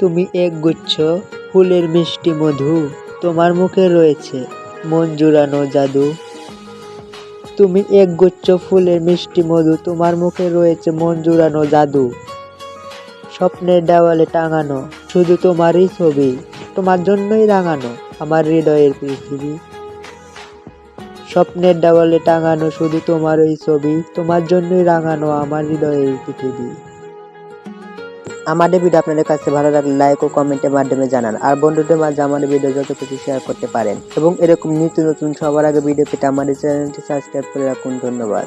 তুমি এক গুচ্ছ ফুলের মিষ্টি মধু তোমার মুখে রয়েছে, মন জুড়ানো জাদু। তুমি এক গুচ্ছ ফুলের মিষ্টি মধু তোমার মুখে রয়েছে, মন জুড়ানো জাদু। স্বপ্নের দেওয়ালে টাঙানো শুধু তোমারই ছবি, তোমার জন্যই রাঙানো আমার হৃদয়ের পৃথিবী। স্বপ্নের দেওয়ালে টাঙানো শুধু তোমারই ছবি, তোমার জন্যই রাঙানো আমার হৃদয়ের পৃথিবী। আমাদের ভিডিও আপনাদের কাছে ভালো লাগলে লাইক ও কমেন্টের মাধ্যমে জানান। আর বন্ধুদের মাঝে আমাদের ভিডিও যত কিছু শেয়ার করতে পারেন। এবং এরকম নিত্য নতুন সবার আগে ভিডিও পেতে আমাদের চ্যানেলটি সাবস্ক্রাইব করে রাখুন। ধন্যবাদ।